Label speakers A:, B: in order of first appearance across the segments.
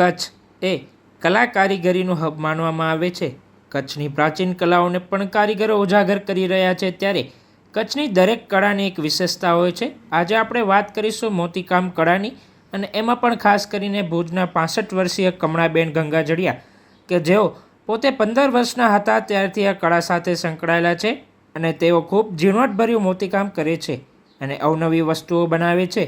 A: કચ્છ એ કલા કારીગરીનું હબ માનવામાં આવે છે. કચ્છની પ્રાચીન કલાઓને પણ કારીગરો ઉજાગર કરી રહ્યા છે ત્યારે કચ્છની દરેક કળાની એક વિશેષતા હોય છે. આજે આપણે વાત કરીશું મોતીકામ કળાની અને એમાં પણ ખાસ કરીને ભુજના પાસઠ વર્ષીય કમળાબેન ગંગાજડિયા કે જેઓ પોતે પંદર વર્ષના હતા ત્યારથી આ કળા સાથે સંકળાયેલા છે અને તેઓ ખૂબ ઝીણવટભર્યું મોતીકામ કરે છે અને અવનવી વસ્તુઓ બનાવે છે.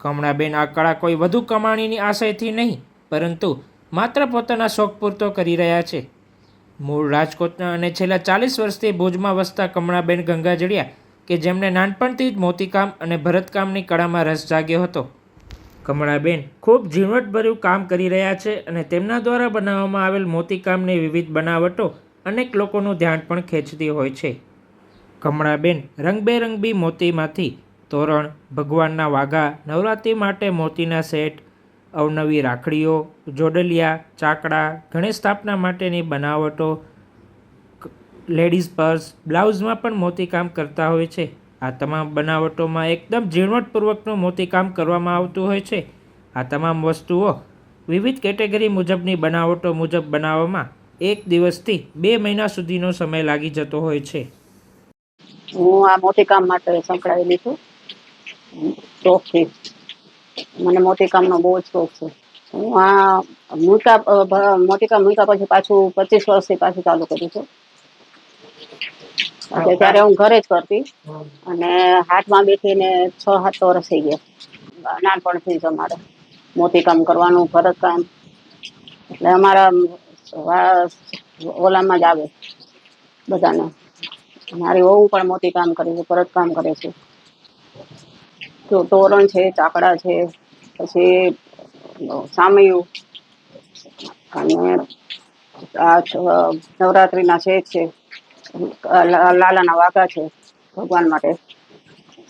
A: કમળાબેન આ કળા કોઈ વધુ કમાણીની આશયથી નહીં પરંતુ માત્ર પોતાના શોખ પૂરતો કરી રહ્યા છે. મૂળ રાજકોટના અને છેલ્લા ચાલીસ વર્ષથી ભુજમાં વસતા કમળાબેન ગંગાજળિયા કે જેમણે નાનપણથી જ મોતીકામ અને ભરતકામની કળામાં રસ જાગ્યો હતો. કમળાબેન ખૂબ ઝીણવટભર્યું કામ કરી રહ્યા છે અને તેમના દ્વારા બનાવવામાં આવેલ મોતીકામની વિવિધ બનાવટો અનેક લોકોનું ધ્યાન પણ ખેંચતી હોય છે. કમળાબેન રંગબેરંગી મોતીમાંથી તોરણ, ભગવાનના વાઘા, નવરાત્રિ માટે મોતીના સેટ અવનવી રાખડીઓ, જોડલિયા, ચાકડા ગણેશ સ્થાપના માટેની બનાવટો લેડીઝ પર્સ, બ્લાઉઝમાં પણ મોતીકામ કરતા હોય છે. આ તમામ બનાવટોમાં એકદમ ઝીણવટપૂર્વકનું મોતીકામ કરવામાં આવતું હોય છે. આ તમામ વસ્તુઓ વિવિધ કેટેગરી મુજબની બનાવટો મુજબ બનાવવામાં એક દિવસથી બે મહિના સુધીનો સમય લાગી જતો હોય છે.
B: હું આ મોતીકામ માટે સંકળાયેલી છું. મને મોતીકામનો બહુ જ શોખ છે. હું આ ભ- મોતીકામ મૂક્યા પછી પાછું પચીસ વર્ષથી પાછું ચાલુ કર્યું છે. ત્યારે હું ઘરે જ કરતી. અને હાથમાં બેઠીને છ સાત વર્ષ થઈ ગયા. નાનપણથી જ અમારે મોતીકામ કરવાનું ભરતકામ. એટલે અમારા ઓલામાં જ આવે બધાને. મારી વહુ પણ મોતી કામ કરે છે ભરત કામ કરે છે. તોરણ છે ચાકડા છે પછી સામયું. અને આ નવરાત્રિના સેટ છે. લાલાના વાઘા છે ભગવાન માટે.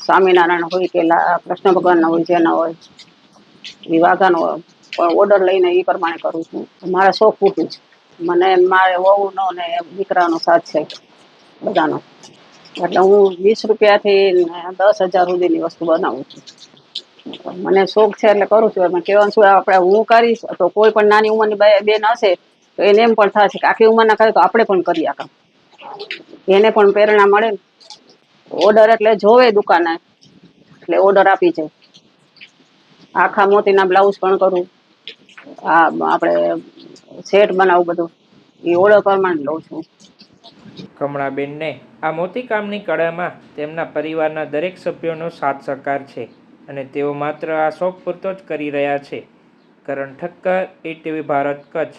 B: સ્વામિનારાયણ હોય કે કૃષ્ણ ભગવાનના હોય, જેના હોય. એ વાઘાનો ઓર્ડર લઈને એ પ્રમાણે કરું છું. મારા શોખ પૂરતું છે. મને, મારે વહુનો ને દીકરાનો સાથ છે બધાનો. એટલે હું વીસ રૂપિયાથી દસ હજાર સુધીની વસ્તુ બનાવું છું. મને શોખ છે એટલે કરું છું. એમાં કહેવાનું શું, આપણે હું કરીશ, તો કોઈ પણ નાની ઉંમરની બેન હશે, તો એને એમ પણ થશે કે આખી ઉંમરના કરે તો આપણે પણ કરી આ એને પણ પ્રેરણા મળે. ઓર્ડર એટલે જોવે દુકાને, એટલે ઓર્ડર આપી છે આખા મોતીના બ્લાઉઝ પણ કરું. આ આપણે સેટ બનાવું બધું. એ ઓર્ડર પ્રમાણે લઉં છું.
A: કમળાબેનને આ મોતીકામની કળામાં તેમના પરિવારના દરેક સભ્યોનો સાથ સહકાર છે. અને તેઓ માત્ર આ શોખ પૂરતો જ કરી રહ્યા છે. કરણ ઠક્કર ટીવી ભારત, કચ્છ.